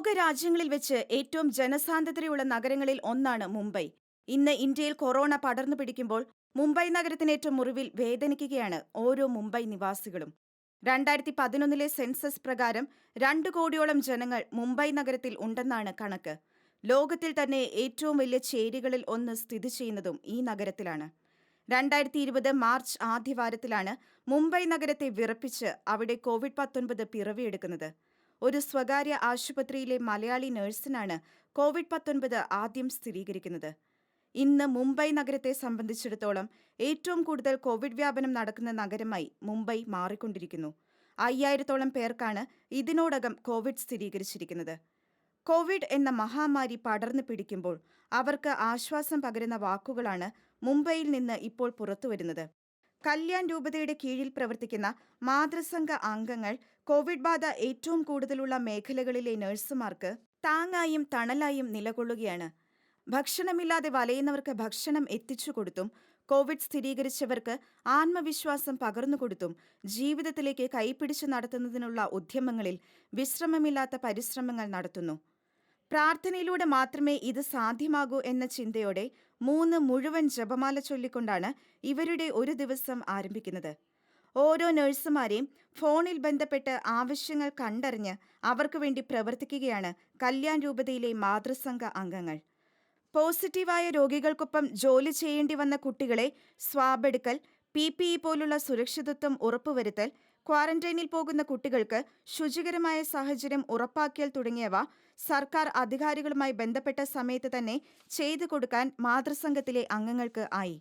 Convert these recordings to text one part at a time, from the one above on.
ലോകരാജ്യങ്ങളിൽ വെച്ച് ഏറ്റവും ജനസാന്ദ്രതയുള്ള നഗരങ്ങളിൽ ഒന്നാണ് മുംബൈ. ഇന്ന് ഇന്ത്യയിൽ കൊറോണ പടർന്നു പിടിക്കുമ്പോൾ മുംബൈ നഗരത്തിനേറ്റ മുറിവിൽ വേദനിക്കുകയാണ് ഓരോ മുംബൈ നിവാസികളും. രണ്ടായിരത്തി പതിനൊന്നിലെ സെൻസസ് പ്രകാരം രണ്ട് കോടിയോളം ജനങ്ങൾ മുംബൈ നഗരത്തിൽ ഉണ്ടെന്നാണ് കണക്ക്. ലോകത്തിൽ തന്നെ ഏറ്റവും വലിയ ചേരികളിൽ ഒന്ന് സ്ഥിതി ചെയ്യുന്നതും ഈ നഗരത്തിലാണ്. രണ്ടായിരത്തി ഇരുപത് മാർച്ച് ആദ്യവാരത്തിലാണ് മുംബൈ നഗരത്തെ വിറപ്പിച്ച് അവിടെ കോവിഡ് പത്തൊൻപത് പിറവിയെടുക്കുന്നത്. ഒരു സ്വകാര്യ ആശുപത്രിയിലെ മലയാളി നഴ്സിനാണ് കോവിഡ് പത്തൊൻപത് ആദ്യം സ്ഥിരീകരിക്കുന്നത്. ഇന്ന് മുംബൈ നഗരത്തെ സംബന്ധിച്ചിടത്തോളം ഏറ്റവും കൂടുതൽ കോവിഡ് വ്യാപനം നടക്കുന്ന നഗരമായി മുംബൈ മാറിക്കൊണ്ടിരിക്കുന്നു. അയ്യായിരത്തോളം പേർക്കാണ് ഇതിനോടകം കോവിഡ് സ്ഥിരീകരിച്ചിരിക്കുന്നത്. കോവിഡ് എന്ന മഹാമാരി പടർന്നു പിടിക്കുമ്പോൾ അവർക്ക് ആശ്വാസം പകരുന്ന വാക്കുകളാണ് മുംബൈയിൽ നിന്ന് ഇപ്പോൾ പുറത്തുവരുന്നത്. കല്യാൺ രൂപതയുടെ കീഴിൽ പ്രവർത്തിക്കുന്ന മാതൃസംഘ അംഗങ്ങൾ കോവിഡ് ബാധ ഏറ്റവും കൂടുതലുള്ള മേഖലകളിലെ നഴ്സുമാർക്ക് താങ്ങായും തണലായും നിലകൊള്ളുകയാണ്. ഭക്ഷണമില്ലാതെ വലയുന്നവർക്ക് ഭക്ഷണം എത്തിച്ചു കൊടുത്തും കോവിഡ് സ്ഥിരീകരിച്ചവർക്ക് ആത്മവിശ്വാസം പകർന്നുകൊടുത്തും ജീവിതത്തിലേക്ക് കൈപിടിച്ചു നടത്തുന്നതിനുള്ള ഉദ്യമങ്ങളിൽ വിശ്രമമില്ലാത്ത പരിശ്രമങ്ങൾ നടത്തുന്നു. പ്രാർത്ഥനയിലൂടെ മാത്രമേ ഇത് സാധ്യമാകൂ എന്ന ചിന്തയോടെ മൂന്ന് മുഴുവൻ ജപമാല ചൊല്ലിക്കൊണ്ടാണ് ഇവരുടെ ഒരു ദിവസം ആരംഭിക്കുന്നത്. ഓരോ നഴ്സുമാരെയും ഫോണിൽ ബന്ധപ്പെട്ട് ആവശ്യങ്ങൾ കണ്ടറിഞ്ഞ് അവർക്ക് വേണ്ടി പ്രവർത്തിക്കുകയാണ് കല്യാൺ രൂപതയിലെ മാതൃസംഘ അംഗങ്ങൾ. പോസിറ്റീവായ രോഗികൾക്കൊപ്പം ജോലി ചെയ്യേണ്ടി വന്ന കുട്ടികളെ സ്വാബെടുക്കൽ പി പി ഇ പോലുള്ള സുരക്ഷിതത്വം ഉറപ്പുവരുത്തൽ ക്വാറന്റൈനിൽ പോകുന്ന കുട്ടികൾക്ക് ശുചികരമായ സാഹചര്യം ഉറപ്പാക്കിയൽ തുടങ്ങിയവ സർക്കാർ അധികാരികളുമായി ബന്ധപ്പെട്ട സമയത്ത് തന്നെ ചെയ്തു കൊടുക്കാൻ മാതൃസംഘത്തിലെ അംഗങ്ങൾക്ക് ആയി.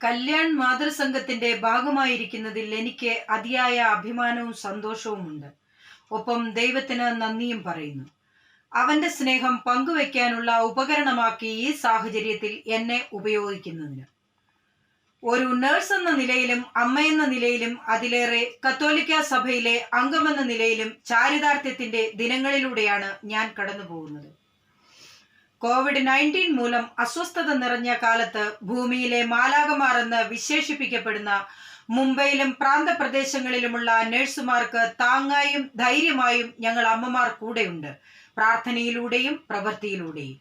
കല്യാൺ മാതൃസംഘത്തിന്റെ ഭാഗമായിരിക്കുന്നതിൽ എനിക്ക് അതിയായ അഭിമാനവും സന്തോഷവുമുണ്ട് ഒപ്പം ദൈവത്തിന് നന്ദിയും പറയുന്നു. അവന്റെ സ്നേഹം പങ്കുവെക്കാനുള്ള ഉപകരണമാക്കി ഈ സാഹചര്യത്തിൽ എന്നെ ഉപയോഗിക്കുന്നതിന്. ഒരു നഴ്സ് എന്ന നിലയിലും അമ്മയെന്ന നിലയിലും അതിലേറെ കത്തോലിക്ക സഭയിലെ അംഗമെന്ന നിലയിലും ചാരിതാർത്ഥ്യത്തിന്റെ ദിനങ്ങളിലൂടെയാണ് ഞാൻ കടന്നുപോകുന്നത്. കോവിഡ് നയന്റീൻ മൂലം അസ്വസ്ഥത നിറഞ്ഞ കാലത്ത് ഭൂമിയിലെ മാലാകമാർ എന്ന് വിശേഷിപ്പിക്കപ്പെടുന്ന മുംബൈയിലും പ്രാന്തപ്രദേശങ്ങളിലുമുള്ള നഴ്സുമാർക്ക് താങ്ങായും ധൈര്യമായും ഞങ്ങൾ അമ്മമാർ കൂടെയുണ്ട്. പ്രാർത്ഥനയിലൂടെയും പ്രവൃത്തിയിലൂടെയും.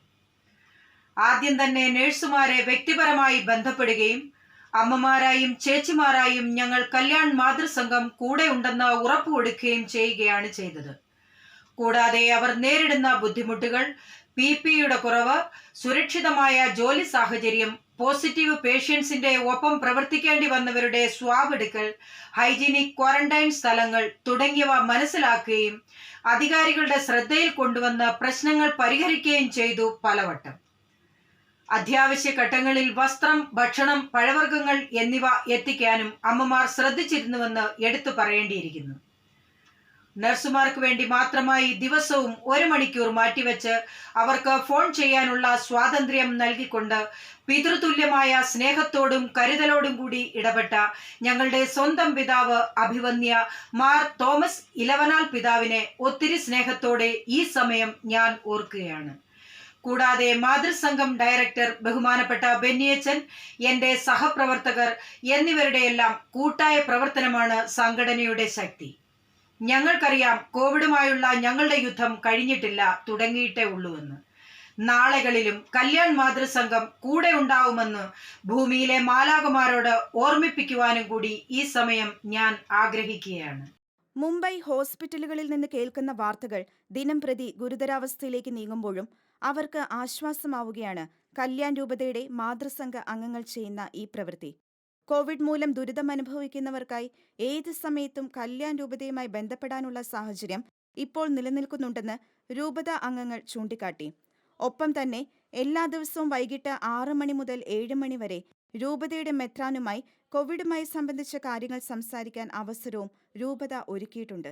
ആദ്യം തന്നെ നഴ്സുമാരെ വ്യക്തിപരമായി ബന്ധപ്പെടുകയും അമ്മമാരായും ചേച്ചിമാരായും ഞങ്ങൾ കല്യാൺ മാതൃസംഘം കൂടെ ഉണ്ടെന്ന് ഉറപ്പുകൊടുക്കുകയും ചെയ്യുകയാണ് ചെയ്തത്. കൂടാതെ അവർ നേരിടുന്ന ബുദ്ധിമുട്ടുകൾ പി പിയുടെ കുറവ് സുരക്ഷിതമായ ജോലി സാഹചര്യം പോസിറ്റീവ് പേഷ്യൻസിന്റെ ഒപ്പം പ്രവർത്തിക്കേണ്ടി വന്നവരുടെ സ്വാബ് ഹൈജീനിക് ക്വാറന്റൈൻ സ്ഥലങ്ങൾ തുടങ്ങിയവ മനസ്സിലാക്കുകയും അധികാരികളുടെ ശ്രദ്ധയിൽ കൊണ്ടുവന്ന് പ്രശ്നങ്ങൾ പരിഹരിക്കുകയും ചെയ്തു പലവട്ടം. അത്യാവശ്യ ഘട്ടങ്ങളിൽ വസ്ത്രം ഭക്ഷണം പഴവർഗങ്ങൾ എന്നിവ എത്തിക്കാനും അമ്മമാർ ശ്രദ്ധിച്ചിരുന്നുവെന്ന് എടുത്തു പറയേണ്ടിയിരിക്കുന്നു. നഴ്സുമാർക്ക് വേണ്ടി മാത്രമായി ദിവസവും ഒരു മണിക്കൂർ മാറ്റിവെച്ച് അവർക്ക് ഫോൺ ചെയ്യാനുള്ള സ്വാതന്ത്ര്യം നൽകിക്കൊണ്ട് പിതൃതുല്യമായ സ്നേഹത്തോടും കരുതലോടും കൂടി ഇടപെട്ട ഞങ്ങളുടെ സ്വന്തം പിതാവ് അഭിവന്യ മാർ തോമസ് ഇലവനാൽ പിതാവിനെ ഒത്തിരി സ്നേഹത്തോടെ ഈ സമയം ഞാൻ ഓർക്കുകയാണ്. കൂടാതെ മാതൃസംഘം ഡയറക്ടർ ബഹുമാനപ്പെട്ട ബെന്നിയച്ചൻ എന്റെ സഹപ്രവർത്തകർ എന്നിവരുടെയെല്ലാം കൂട്ടായ പ്രവർത്തനമാണ് സംഘടനയുടെ ശക്തി. ഞങ്ങൾക്കറിയാം കോവിഡുമായുള്ള ഞങ്ങളുടെ യുദ്ധം കഴിഞ്ഞിട്ടില്ല തുടങ്ങിയിട്ടേ ഉള്ളൂവെന്ന്. നാളെകളിലും കല്യാൺ മാതൃസംഘം കൂടെ ഉണ്ടാവുമെന്ന് ഭൂമിയിലെ മാലാകുമാരോട് ഓർമ്മിപ്പിക്കുവാനും കൂടി ഈ സമയം ഞാൻ ആഗ്രഹിക്കുകയാണ്. മുംബൈ ഹോസ്പിറ്റലുകളിൽ നിന്ന് കേൾക്കുന്ന വാർത്തകൾ ദിനം പ്രതി ഗുരുതരാവസ്ഥയിലേക്ക് നീങ്ങുമ്പോഴും അവർക്ക് ആശ്വാസമാവുകയാണ് കല്യാൺ രൂപതയുടെ മാതൃസംഘ അംഗങ്ങൾ ചെയ്യുന്ന ഈ പ്രവൃത്തി. കോവിഡ് മൂലം ദുരിതം അനുഭവിക്കുന്നവർക്കായി ഏത് സമയത്തും കല്യാൺ രൂപതയുമായി ബന്ധപ്പെടാനുള്ള സാഹചര്യം ഇപ്പോൾ നിലനിൽക്കുന്നുണ്ടെന്ന് രൂപത അംഗങ്ങൾ ചൂണ്ടിക്കാട്ടി. ഒപ്പം തന്നെ എല്ലാ ദിവസവും വൈകിട്ട് ആറ് മണി മുതൽ ഏഴ് മണി വരെ രൂപതയുടെ മെത്രാനുമായി കോവിഡുമായി സംബന്ധിച്ച കാര്യങ്ങൾ സംസാരിക്കാൻ അവസരവും രൂപത ഒരുക്കിയിട്ടുണ്ട്.